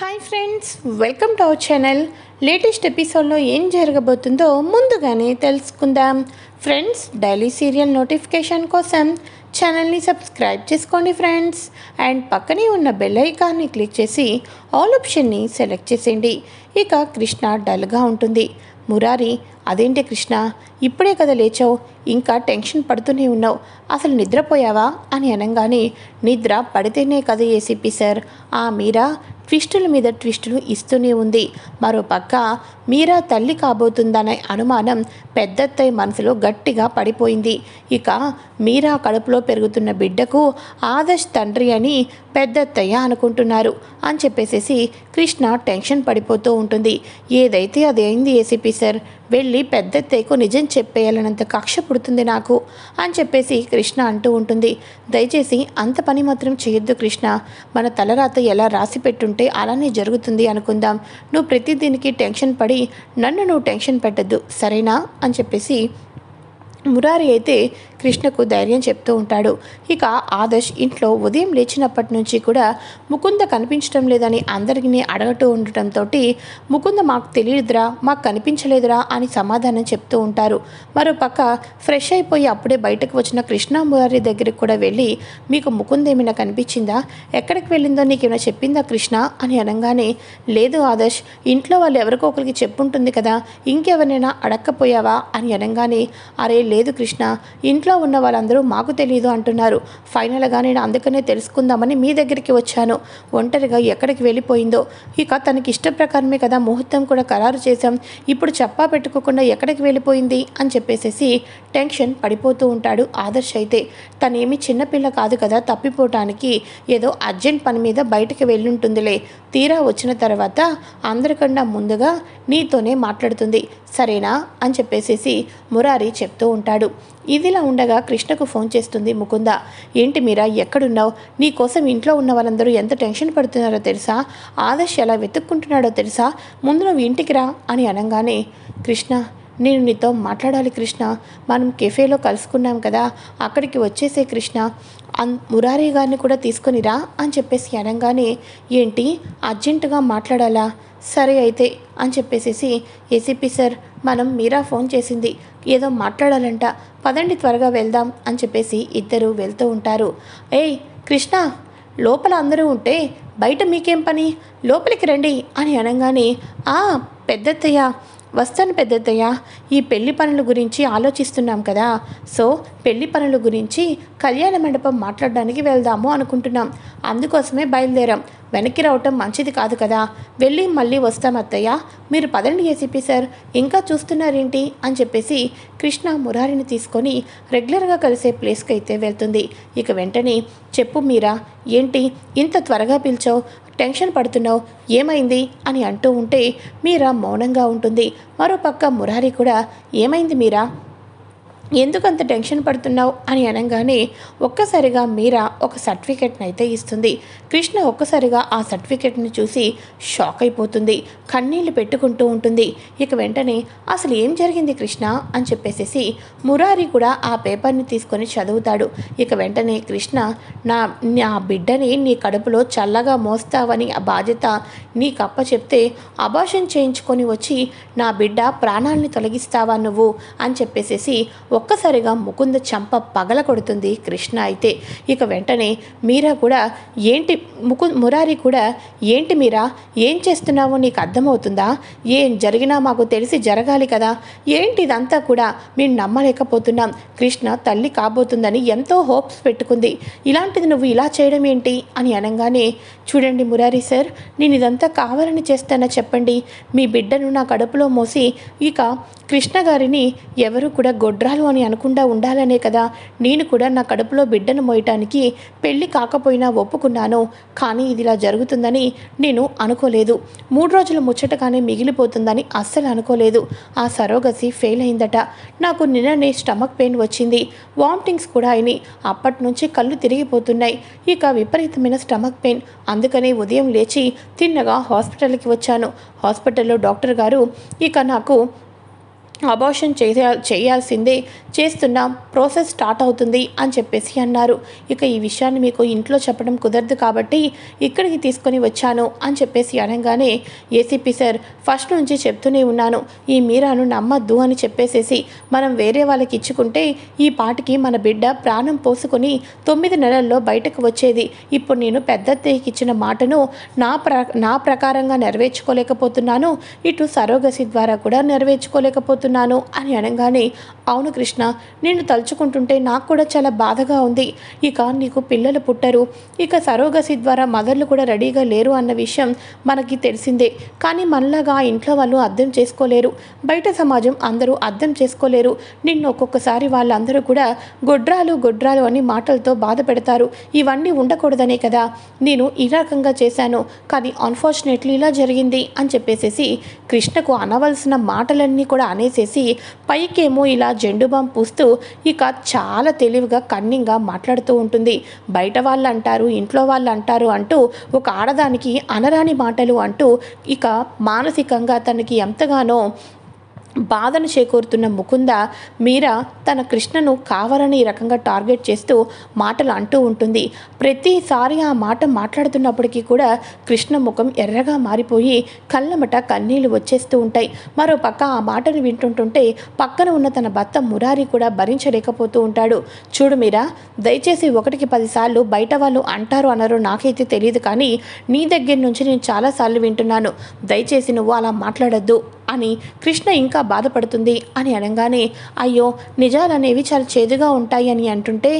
Hi friends welcome to our channel. Latest ఎపిసోడ్లో ఏం జరగబోతుందో ముందుగానే తెలుసుకుందాం. ఫ్రెండ్స్ డైలీ సీరియల్ నోటిఫికేషన్ కోసం ఛానల్ని సబ్స్క్రైబ్ చేసుకోండి ఫ్రెండ్స్. అండ్ పక్కనే ఉన్న బెల్ ఐకాన్ని క్లిక్ చేసి ఆల్ ఆప్షన్ని సెలెక్ట్ చేసేయండి. ఇక కృష్ణ డల్గా ఉంటుంది. మురారి అదేంటి కృష్ణ ఇప్పుడే కదా లేచావు? ఇంకా టెన్షన్ పడుతూనే ఉన్నావు. అసలు నిద్రపోయావా? అని అనగానే నిద్ర పడితేనే కదా ఏసీపీ సార్. ఆ మీరా ట్విస్టుల మీద ట్విస్టులు ఇస్తూనే ఉంది. మరో పక్క మీరా తల్లి కాబోతుందనే అనుమానం పెద్దత్తయ్య మనసులో గట్టిగా పడిపోయింది. ఇక మీరా కడుపులో పెరుగుతున్న బిడ్డకు ఆదర్శ్ తండ్రి అని పెద్దత్తయ్య అనుకుంటున్నారు అని చెప్పేసేసి కృష్ణ టెన్షన్ పడిపోతూ ఉంటుంది. ఏదైతే అది అయింది ఏసీపీ సార్? వెళ్ళి పెద్దత్తయ్యకు నిజం చెప్పేయాలన్నంత కక్ష పుడుతుంది నాకు అని చెప్పేసి కృష్ణ అంటూ ఉంటుంది. దయచేసి అంత పని మాత్రం చేయొద్దు కృష్ణ. మన తలరాత ఎలా రాసి పెట్టుంటే అలానే జరుగుతుంది అనుకుందాం. నువ్వు ప్రతి దీనికి టెన్షన్ పడి నన్ను నువ్వు టెన్షన్ పెట్టద్దు. సరేనా? అని చెప్పేసి మురారి అయితే కృష్ణకు ధైర్యం చెప్తూ ఉంటాడు. ఇక ఆదర్శ్ ఇంట్లో ఉదయం లేచినప్పటి నుంచి కూడా ముకుంద కనిపించడం లేదని అందరికీ అడగటూ ఉండటంతో ముకుంద మాకు తెలియదురా మాకు కనిపించలేదురా అని సమాధానం చెప్తూ ఉంటారు. మరోపక్క ఫ్రెష్ అయిపోయి అప్పుడే బయటకు వచ్చిన కృష్ణ దగ్గరికి కూడా వెళ్ళి మీకు ముకుంద ఏమైనా కనిపించిందా? ఎక్కడికి వెళ్ళిందో నీకేమైనా చెప్పిందా కృష్ణ? అని అనగానే లేదు ఆదర్శ్ ఇంట్లో వాళ్ళు ఎవరికో ఒకరికి చెప్పుంటుంది కదా ఇంకెవరినైనా అడక్కపోయావా? అని అనగానే అరే లేదు కృష్ణ ఇంట్లో ఉన్న వాళ్ళందరూ మాకు తెలియదు అంటున్నారు. ఫైనల్గా నేను అందుకనే తెలుసుకుందామని మీ దగ్గరికి వచ్చాను. ఒంటరిగా ఎక్కడికి వెళ్ళిపోయిందో? ఇక తనకి ఇష్ట ప్రకారమే కదా ముహూర్తం కూడా ఖరారు చేశాం. ఇప్పుడు చెప్పా పెట్టుకోకుండా ఎక్కడికి వెళ్ళిపోయింది? అని చెప్పేసేసి టెన్షన్ పడిపోతూ ఉంటాడు ఆదర్శ్ అయితే. తనేమి చిన్నపిల్ల కాదు కదా తప్పిపోవటానికి ఏదో అర్జెంట్ పని మీద బయటకు వెళ్ళుంటుందిలే. తీరా వచ్చిన తర్వాత అందరికన్నా ముందుగా నీతోనే మాట్లాడుతుంది. సరేనా? అని చెప్పేసేసి మురారి చెప్తూ ఉంటాడు. ఇదిలా ఉండగా కృష్ణకు ఫోన్ చేస్తుంది ముకుంద. ఏంటి మీరా ఎక్కడున్నావు? నీ కోసం ఇంట్లో ఉన్న వాళ్ళందరూ ఎంత టెన్షన్ పడుతున్నారో తెలుసా? ఆదర్శ్ ఎలా వెతుక్కుంటున్నాడో తెలుసా? ముందు నువ్వు ఇంటికి రా అని అనగానే కృష్ణ నేను నీతో మాట్లాడాలి కృష్ణ. మనం కెఫేలో కలుసుకున్నాం కదా. అక్కడికి వచ్చేసే కృష్ణ అన్ మురారి గారిని కూడా తీసుకొని రా అని చెప్పేసి అనగానే ఏంటి? అర్జెంటుగా మాట్లాడాలా? సరే అయితే అని చెప్పేసేసి ఏసీపీ సార్ మనం మీరా ఫోన్ చేసింది. ఏదో మాట్లాడాలంట. పదండి త్వరగా వెళ్దాం అని చెప్పేసి ఇద్దరు వెళ్తూ ఉంటారు. ఏయ్ కృష్ణ లోపల అందరూ ఉంటే బయట మీకేం పని? లోపలికి రండి అని అనగానే ఆ పెద్దత్తయ్య వస్తాను పెద్దత్తయ్య ఈ పెళ్ళి పనుల గురించి ఆలోచిస్తున్నాం కదా. సో పెళ్ళి పనుల గురించి కళ్యాణ మండపం మాట్లాడడానికి వెళ్దాము అనుకుంటున్నాం. అందుకోసమే బయలుదేరాం. వెనక్కి రావటం మంచిది కాదు కదా. వెళ్ళి మళ్ళీ వస్తాం అత్తయ్య. మీరు పదండి ఏసీపీ సార్. ఇంకా చూస్తున్నారేంటి? అని చెప్పేసి కృష్ణ మురారిని తీసుకొని రెగ్యులర్గా కలిసే ప్లేస్కి అయితే వెళ్తుంది. ఇక వెంటనే చెప్పు మీరా. ఏంటి? ఇంత త్వరగా పిలిచావు. టెన్షన్ పడుతున్నావు? ఏమైంది? అని అంటూ ఉంటే మీరా మౌనంగా ఉంటుంది. మరోపక్క మురారి కూడా ఏమైంది మీరా? ఎందుకంత టెన్షన్ పడుతున్నావు అని అనగానే ఒక్కసారిగా మీరా ఒక సర్టిఫికెట్ని అయితే ఇస్తుంది. కృష్ణ ఒక్కసారిగా ఆ సర్టిఫికెట్ని చూసి షాక్ అయిపోతుంది. కన్నీళ్ళు పెట్టుకుంటూ ఉంటుంది. ఇక వెంటనే అసలు ఏం జరిగింది కృష్ణ? అని చెప్పేసేసి మురారి కూడా ఆ పేపర్ని తీసుకొని చదువుతాడు. ఇక వెంటనే కృష్ణ నా నా బిడ్డని నీ కడుపులో చల్లగా మోస్తావని ఆ బాధ్యత నీకు అప్ప చెప్తే అబాషన్ చేయించుకొని వచ్చి నా బిడ్డ ప్రాణాలని తొలగిస్తావా నువ్వు? అని చెప్పేసేసి ఒక్కసారిగా ముకుంద చంప పగల కొడుతుంది కృష్ణ అయితే. ఇక వెంటనే మీరా కూడా ఏంటి ముకు మురారి కూడా ఏంటి మీరా ఏం చేస్తున్నావో నీకు అర్థమవుతుందా? ఏం జరిగినా మాకు తెలిసి జరగాలి కదా? ఏంటి ఇదంతా కూడా మేము నమ్మలేకపోతున్నాం. కృష్ణ తల్లి కాబోతుందని ఎంతో హోప్స్ పెట్టుకుంది. ఇలాంటిది నువ్వు ఇలా చేయడం ఏంటి? అని అనగానే చూడండి మురారి సార్ నేను ఇదంతా కావాలని చేస్తానా చెప్పండి? మీ బిడ్డను నా కడుపులో మోసి ఇక కృష్ణ గారిని ఎవరు కూడా గొడ్రాలు అని అనకుండా ఉండాలనే కదా. నేను కూడా నా కడుపులో బిడ్డను మోయటానికి పెళ్ళి కాకపోయినా ఒప్పుకున్నాను. కానీ ఇది ఇలా జరుగుతుందని నేను అనుకోలేదు. మూడు రోజులు ముచ్చటగానే మిగిలిపోతుందని అస్సలు అనుకోలేదు. ఆ సరోగసి ఫెయిల్ అయిందట. నాకు నిన్ననే స్టమక్ పెయిన్ వచ్చింది. వామిటింగ్స్ కూడా అయినాయి. అప్పటి నుంచి కళ్ళు తిరిగిపోతున్నాయి. ఇక విపరీతమైన స్టమక్ పెయిన్. అందుకనే ఉదయం లేచి తిన్నగా హాస్పిటల్కి వచ్చాను. హాస్పిటల్లో డాక్టర్ గారు ఇక నాకు అబార్షన్ చేసే చేయాల్సిందే. చేస్తున్నా ప్రాసెస్ స్టార్ట్ అవుతుంది అని చెప్పేసి అన్నారు. ఇక ఈ విషయాన్ని మీకు ఇంట్లో చెప్పడం కుదరదు కాబట్టి ఇక్కడికి తీసుకొని వచ్చాను అని చెప్పేసి అనగానే ఏసీపీ సార్ ఫస్ట్ నుంచి చెప్తూనే ఉన్నాను. ఈ మీరాను నమ్మద్దు అని చెప్పేసేసి మనం వేరే వాళ్ళకి ఇచ్చుకుంటే ఈ పాటికి మన బిడ్డ ప్రాణం పోసుకొని తొమ్మిది నెలల్లో బయటకు వచ్చేది. ఇప్పుడు నేను పెద్దత్తయ్యకి ఇచ్చిన మాటను నా ప్ర నా ప్రకారంగా నెరవేర్చుకోలేకపోతున్నాను. ఇటు సరోగసి ద్వారా కూడా నెరవేర్చుకోలేకపోతున్నాను. చేస్తున్నాను అని అనగానే అవును కృష్ణ నేను తలుచుకుంటుంటే నాకు కూడా చాలా బాధగా ఉంది. ఇక నీకు పిల్లలు పుట్టరు. ఇక సరోగసి ద్వారా మదర్లు కూడా రెడీగా లేరు అన్న విషయం మనకి తెలిసిందే. కానీ మనలాగా ఇంట్లో వాళ్ళు అర్థం చేసుకోలేరు. బయట సమాజం అందరూ అర్థం చేసుకోలేరు. నిన్ను ఒక్కొక్కసారి వాళ్ళందరూ కూడా గొడ్రాలు గొడ్రాలు అని మాటలతో బాధ పెడతారు. ఇవన్నీ ఉండకూడదనే కదా. నేను ఈ రకంగా చేశాను. కానీ అన్ఫార్చునేట్లీ ఇలా జరిగింది అని చెప్పేసేసి కృష్ణకు అనవలసిన మాటలన్నీ కూడా అనేసి చేసి పైకేమో ఇలా జెండుబాం పూస్తూ ఇక చాలా తెలివిగా కన్నింగా మాట్లాడుతూ ఉంటుంది. బయట వాళ్ళు అంటారు ఇంట్లో వాళ్ళు అంటారు అంటూ ఒక ఆడదానికి అనరాని మాటలు అంటూ ఇక మానసికంగా తనకి ఎంతగానో బాధను చేకూరుతున్న ముకుంద మీరా తన కృష్ణను కావాలని ఈ రకంగా టార్గెట్ చేస్తూ మాటలు అంటూ ఉంటుంది. ప్రతిసారి ఆ మాట మాట్లాడుతున్నప్పటికీ కూడా కృష్ణ ముఖం ఎర్రగా మారిపోయి కళ్ళమట కన్నీళ్ళు వచ్చేస్తూ ఉంటాయి. మరో పక్క ఆ మాటను వింటుంటుంటే పక్కన ఉన్న తన భర్త మురారి కూడా భరించలేకపోతూ ఉంటాడు. చూడు మీరా దయచేసి ఒకటికి పదిసార్లు బయట వాళ్ళు అంటారు అనరు నాకైతే తెలియదు కానీ నీ దగ్గర నుంచి నేను చాలాసార్లు వింటున్నాను. దయచేసి నువ్వు అలా మాట్లాడొద్దు. అని కృష్ణ ఇంకా బాధపడుతుంది అని అనగానే అయ్యో నిజాలనేవి చాలా చేదుగా ఉంటాయి అని అంటుంటే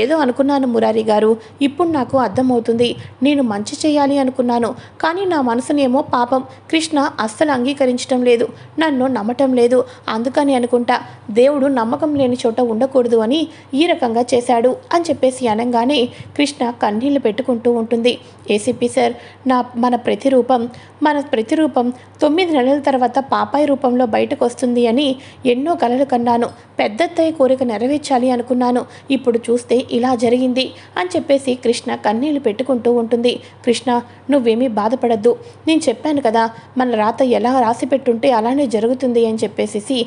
ఏదో అనుకున్నాను మురారి గారు ఇప్పుడు నాకు అర్థమవుతుంది నేను మంచి చేయాలి అనుకున్నాను కానీ నా మనసునేమో పాపం కృష్ణ అస్సలు అంగీకరించడం లేదు నన్ను నమ్మటం లేదు అందుకని అనుకుంటా దేవుడు నమ్మకం లేని చోట ఉండకూడదు అని ఈ రకంగా చేశాడు అని చెప్పేసి అనగానే కృష్ణ కన్నీళ్ళు పెట్టుకుంటూ ఉంటుంది. ఏసీపీ సార్ నా మన ప్రతిరూపం మన ప్రతిరూపం తొమ్మిది నెలల తర్వాత పాపాయి రూపంలో బయటకు వస్తుంది అని ఎన్నో కలలు కన్నాను. పెద్దత్తయ్య కోరిక నెరవేర్చాలి అనుకున్నాను. ఇప్పుడు చూస్తే ఇలా జరిగింది అని చెప్పేసి కృష్ణ కన్నీళ్ళు పెట్టుకుంటూ ఉంటుంది. కృష్ణ నువ్వేమీ బాధపడద్దు. నేను చెప్పాను కదా మన రాత ఎలా రాసి పెట్టుంటే అలానే జరుగుతుంది అని చెప్పేసి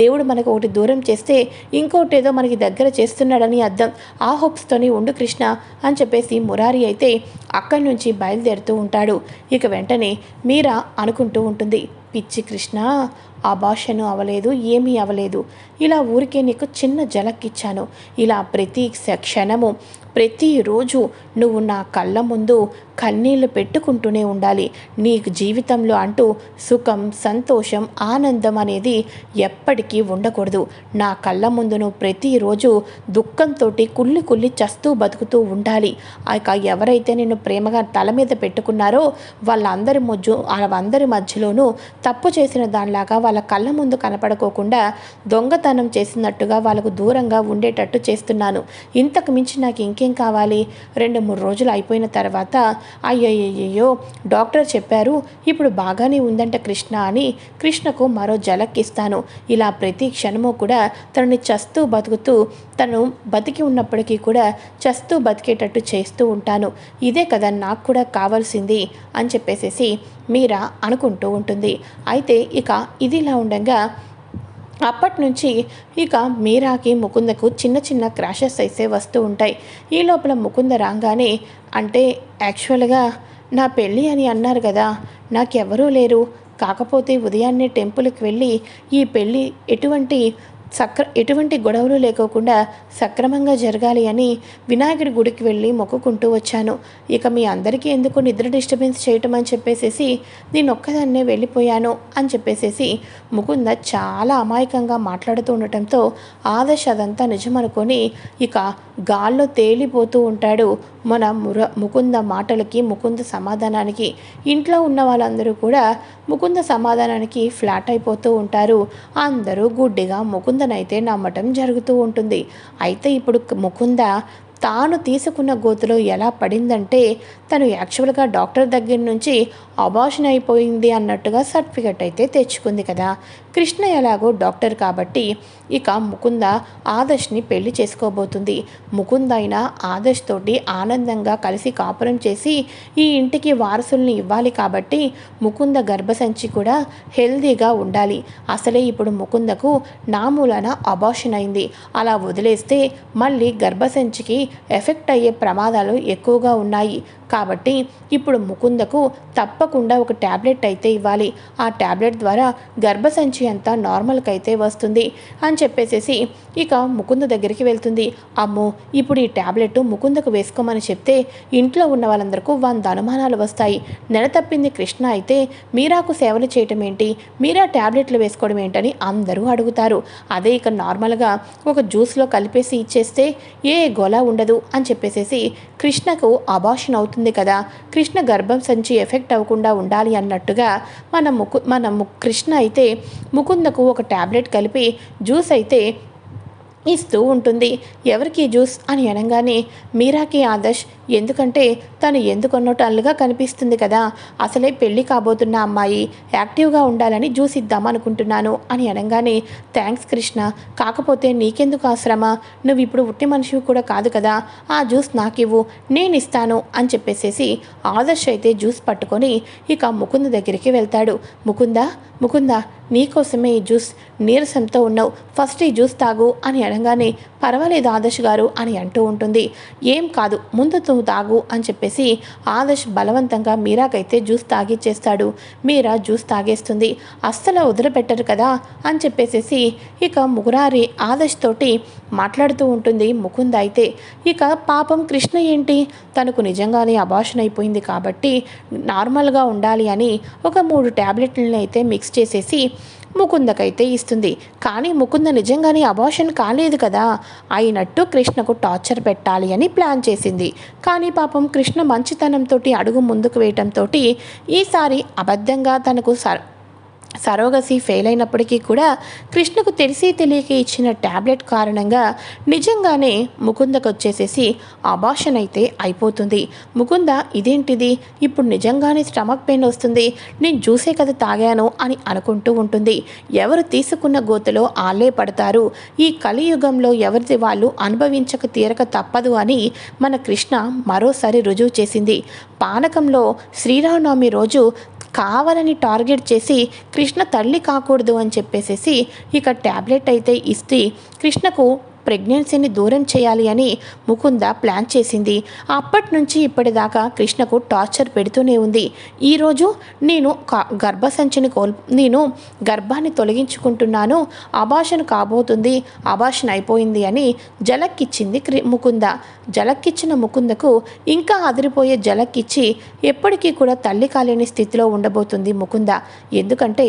దేవుడు మనకు ఒకటి దూరం చేస్తే ఇంకోటి ఏదో మనకి దగ్గర చేస్తున్నాడని అర్థం. ఆ హోప్స్తోనే ఉండు కృష్ణ అని చెప్పేసి మురారి అయితే అక్కడి నుంచి బయలుదేరుతూ ఉంటాడు. ఇక వెంటనే మీరా అనుకుంటూ ఉంటుంది. పిచ్చి కృష్ణ. ఆ భాషను అవలేదు ఏమీ అవలేదు. ఇలా ఊరికే నీకు చిన్న జలక్కిచ్చాను ఇలా ప్రతి క్షణము ప్రతిరోజు నువ్వు నా కళ్ళ ముందు కన్నీళ్ళు పెట్టుకుంటూనే ఉండాలి. నీకు జీవితంలో అంటూ సుఖం సంతోషం ఆనందం అనేది ఎప్పటికీ ఉండకూడదు. నా కళ్ళ ముందు నువ్వు ప్రతిరోజు దుఃఖంతో కుళ్ళి కుళ్ళి చస్తూ బతుకుతూ ఉండాలి. ఇక ఎవరైతే నిన్ను ప్రేమగా తల మీద పెట్టుకున్నారో వాళ్ళందరి మధ్య వాళ్ళందరి మధ్యలోనూ తప్పు చేసిన దానిలాగా వాళ్ళ కళ్ళ ముందు కనపడుకోకుండా దొంగతనం చేసినట్టుగా వాళ్ళకు దూరంగా ఉండేటట్టు చేస్తున్నాను. ఇంతకు మించి నాకు ఇంకేం కావాలి? రెండు మూడు రోజులు అయిపోయిన తర్వాత అయ్యయ్యయ్యో డాక్టర్ చెప్పారు ఇప్పుడు బాగానే ఉందంట కృష్ణ అని కృష్ణకు మరో జలక్కిస్తాను. ఇలా ప్రతి క్షణము కూడా తనని చస్తూ బతుకుతూ తను బతికి ఉన్నప్పటికీ కూడా చస్తూ బతికేటట్టు చేస్తూ ఉంటాను. ఇదే కదా నాకు కూడా కావాల్సింది అని చెప్పేసేసి మీరా అనుకుంటూ ఉంటుంది. అయితే ఇక ఇది ఇదిలా ఉండగా అప్పటి నుంచి ఇక మీరాకి ముకుందకు చిన్న చిన్న క్రాషెస్ అయితే వస్తూ ఉంటాయి. ఈ లోపల ముకుంద రాగానే అంటే యాక్చువల్గా నా పెళ్ళి అని అన్నారు కదా నాకెవరూ లేరు. కాకపోతే ఉదయాన్నే టెంపుల్కి వెళ్ళి ఈ పెళ్ళి ఎటువంటి సక్ర ఎటువంటి గొడవలు లేకోకుండా సక్రమంగా జరగాలి అని వినాయకుడి గుడికి వెళ్ళి మొక్కుకుంటూ వచ్చాను. ఇక మీ అందరికీ ఎందుకు నిద్ర డిస్టర్బెన్స్ చేయటం అని చెప్పేసేసి నేను ఒక్కదాన్నే వెళ్ళిపోయాను అని చెప్పేసేసి ముకుంద చాలా అమాయకంగా మాట్లాడుతూ ఉండటంతో ఆదర్శ అదంతా నిజమనుకొని ఇక గాల్లో తేలిపోతూ ఉంటాడు మన ముర ముకుంద మాటలకి ముకుంద సమాధానానికి. ఇంట్లో ఉన్న వాళ్ళందరూ కూడా ముకుంద సమాధానానికి ఫ్లాట్ అయిపోతూ ఉంటారు. అందరూ గుడ్డిగా ముకుందనైతే నమ్మటం జరుగుతూ ఉంటుంది. అయితే ఇప్పుడు ముకుంద తాను తీసుకున్న గోతులో ఎలా పడిందంటే తను యాక్చువల్గా డాక్టర్ దగ్గర నుంచి అబార్షన్ అయిపోయింది అన్నట్టుగా సర్టిఫికెట్ అయితే తెచ్చుకుంది కదా. కృష్ణ ఎలాగో డాక్టర్ కాబట్టి ఇక ముకుంద ఆదర్శ్ని పెళ్ళి చేసుకోబోతుంది. ముకుంద అయినా ఆదర్శ్ తోటి ఆనందంగా కలిసి కాపురం చేసి ఈ ఇంటికి వారసుల్ని ఇవ్వాలి కాబట్టి ముకుంద గర్భసంచి కూడా హెల్దీగా ఉండాలి. అసలే ఇప్పుడు ముకుందకు నామూలన అబార్షన్ అయింది. అలా వదిలేస్తే మళ్ళీ గర్భసంచికి ఎఫెక్ట్ అయ్యే ప్రమాదాలు ఎక్కువగా ఉన్నాయి. కాబట్టి ఇప్పుడు ముకుందకు తప్పకుండా ఒక ట్యాబ్లెట్ అయితే ఇవ్వాలి. ఆ ట్యాబ్లెట్ ద్వారా గర్భసంచి అంతా నార్మల్కి అయితే వస్తుంది అని చెప్పేసేసి ఇక ముకుంద దగ్గరికి వెళ్తుంది. అమ్మో ఇప్పుడు ఈ ట్యాబ్లెట్ ముకుందకు వేసుకోమని చెప్తే ఇంట్లో ఉన్న వాళ్ళందరికీ వంద అనుమానాలు వస్తాయి. నెల తప్పింది కృష్ణ అయితే మీరాకు సేవలు చేయటం ఏంటి మీరా ట్యాబ్లెట్లు వేసుకోవడం ఏంటని అందరూ అడుగుతారు. అదే ఇక నార్మల్గా ఒక జ్యూస్లో కలిపేసి ఇచ్చేస్తే ఏ గొల ఉండదు అని చెప్పేసేసి కృష్ణకు అబాషన్ అవుతుంది కదా. కృష్ణ గర్భం సంచి ఎఫెక్ట్ అవ్వకుండా ఉండాలి అన్నట్టుగా మన ముకు మన కృష్ణ అయితే ముకుందకు ఒక ట్యాబ్లెట్ కలిపి జ్యూస్ అయితే ఇస్తూ ఉంటుంది. ఎవరికి జ్యూస్ అని అనగానే మీరాకి ఆదర్శ్ ఎందుకంటే తను ఎందుకున్నట్టుగా కనిపిస్తుంది కదా. అసలే పెళ్ళి కాబోతున్న అమ్మాయి యాక్టివ్గా ఉండాలని జ్యూస్ ఇద్దామనుకుంటున్నాను అని అనగానే థ్యాంక్స్ కృష్ణ కాకపోతే నీకెందుకు ఆశ్రమ? నువ్వు ఇప్పుడు ఉట్టి మనిషివి కూడా కాదు కదా. ఆ జ్యూస్ నాకివ్వు నేను ఇస్తాను అని చెప్పేసేసి ఆదర్శ్ అయితే జ్యూస్ పట్టుకొని ఇక ముకుంద దగ్గరికి వెళ్తాడు. ముకుంద ముకుంద నీకోసమే ఈ జ్యూస్. నీరసంతో ఉన్నావు. ఫస్ట్ ఈ జ్యూస్ తాగు అని అనగానే పర్వాలేదు ఆదర్శ్ గారు అని అంటూ ఉంటుంది. ఏం కాదు ముందు నువ్వు తాగు అని చెప్పేసి ఆదర్శ్ బలవంతంగా మీరాకైతే జ్యూస్ తాగిచ్చేస్తాడు మీరా జ్యూస్ తాగేస్తుంది. అస్సలు వదిలిపెట్టరు కదా అని చెప్పేసేసి ఇక ముగురారి ఆదర్శ్ తోటి మాట్లాడుతూ ఉంటుంది ముకుంద అయితే. ఇక పాపం కృష్ణ ఏంటి? తనకు నిజంగానే అభాషణ అయిపోయింది కాబట్టి నార్మల్గా ఉండాలి అని ఒక మూడు ట్యాబ్లెట్లను అయితే మిక్స్ చేసేసి ముకుందకైతే ఇస్తుంది. కానీ ముకుంద నిజంగానే అబార్షన్ కాలేదు కదా. అయినట్టు కృష్ణకు టార్చర్ పెట్టాలి అని ప్లాన్ చేసింది. కానీ పాపం కృష్ణ మంచితనంతో అడుగు ముందుకు వేయటంతో ఈసారి అబద్ధంగా తనకు సర్ సరోగసి ఫెయిల్ అయినప్పటికీ కూడా కృష్ణకు తెలిసి తెలియక ఇచ్చిన ట్యాబ్లెట్ కారణంగా నిజంగానే ముకుందకు వచ్చేసేసి అబాషన్ అయితే అయిపోతుంది. ముకుంద ఇదేంటిది? ఇప్పుడు నిజంగానే స్టమక్ పెయిన్ వస్తుంది. నేను జ్యూసే కదా తాగాను అని అనుకుంటూ ఉంటుంది. ఎవరు తీసుకున్న గోతలో ఆళ్ళే పడతారు. ఈ కలియుగంలో ఎవరిది వాళ్ళు అనుభవించక తీరక తప్పదు అని మన కృష్ణ మరోసారి రుజువు చేసింది. పానకంలో శ్రీరామనవమి రోజు కావాలని టార్గెట్ చేసి కృష్ణ తల్లి కాకూడదు అని చెప్పేసేసి ఇక ట్యాబ్లెట్ అయితే ఇస్తే కృష్ణకు ప్రెగ్నెన్సీని దూరం చేయాలి అని ముకుంద ప్లాన్ చేసింది. అప్పటి నుంచి ఇప్పటిదాకా కృష్ణకు టార్చర్ పెడుతూనే ఉంది. ఈరోజు నేను గర్భసంచిని కోల్ నేను గర్భాన్ని తొలగించుకుంటున్నాను. అభాషణ కాబోతుంది. అభాషణ అయిపోయింది అని జలక్కిచ్చింది ముకుంద. జలక్కిచ్చిన ముకుందకు ఇంకా అదిరిపోయే జలక్కిచ్చి ఎప్పటికీ కూడా తల్లి కాలేని స్థితిలో ఉండబోతుంది ముకుంద. ఎందుకంటే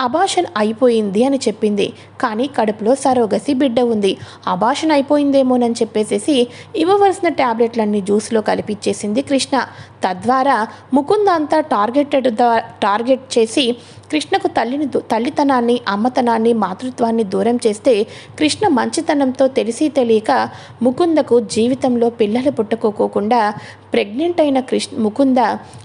అభాషణ అయిపోయింది అని చెప్పింది. కానీ కడుపులో సరోగసి బిడ్డ ఉంది. అభాషణ అయిపోయిందేమోనని చెప్పేసేసి ఇవ్వవలసిన ట్యాబ్లెట్లన్నీ జ్యూస్లో కలిపిచ్చేసింది కృష్ణ. తద్వారా ముకుంద అంతా టార్గెటెడ్ టార్గెట్ చేసి కృష్ణకు తల్లిని తల్లితనాన్ని అమ్మతనాన్ని మాతృత్వాన్ని దూరం చేస్తే కృష్ణ మంచితనంతో తెలిసి తెలియక ముకుందకు జీవితంలో పిల్లలు పుట్టుకోకుండా ప్రెగ్నెంట్ అయిన కృష్ణ ముకుంద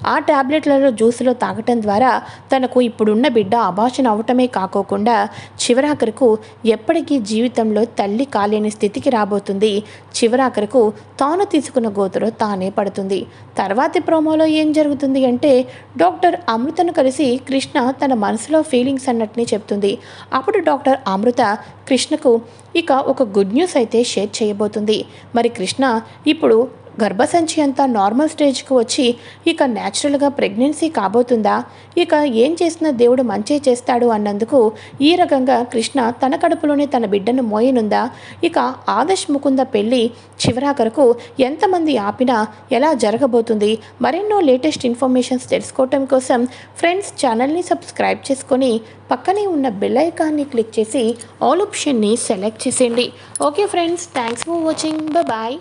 ఆ ట్యాబ్లెట్లలో జ్యూస్లో తాగటం ద్వారా తనకు ఇప్పుడున్న బిడ్డ అభాషణ అవటమే కాకోకుండా చివరాఖరుకు ఎప్పటికీ జీవితంలో తల్లి కాలేని స్థితికి రాబోతుంది. చివరాఖరుకు తాను తీసుకున్న గోతులో తానే పడుతుంది. తర్వాతి ప్రోమోలో ఏం జరుగుతుంది అంటే డాక్టర్ అమృతను కలిసి కృష్ణ తన తన మనసులో ఫీలింగ్స్ అన్నట్టుని చెప్తుంది. అప్పుడు డాక్టర్ అమృత కృష్ణకు ఇక ఒక గుడ్ న్యూస్ అయితే షేర్ చేయబోతుంది. మరి కృష్ణ ఇప్పుడు గర్భసంచి అంతా నార్మల్ స్టేజ్కి వచ్చి ఇక న్యాచురల్గా ప్రెగ్నెన్సీ కాబోతుందా? ఇక ఏం చేసినా దేవుడు మంచి చేస్తాడు అన్నందుకు ఈ రకంగా కృష్ణ తన కడుపులోనే తన బిడ్డను మోయనుందా? ఇక ఆదర్శ్ ముకుంద పెళ్ళి చివరాఖరకు ఎంతమంది ఆపినా ఎలా జరగబోతుంది? మరెన్నో లేటెస్ట్ ఇన్ఫర్మేషన్స్ తెలుసుకోవటం కోసం ఫ్రెండ్స్ ఛానల్ని సబ్స్క్రైబ్ చేసుకొని పక్కనే ఉన్న బెల్ ఐకాన్ని క్లిక్ చేసి ఆల్ ఆప్షన్ని సెలెక్ట్ చేసేయండి. Okay friends thanks for watching. Bye.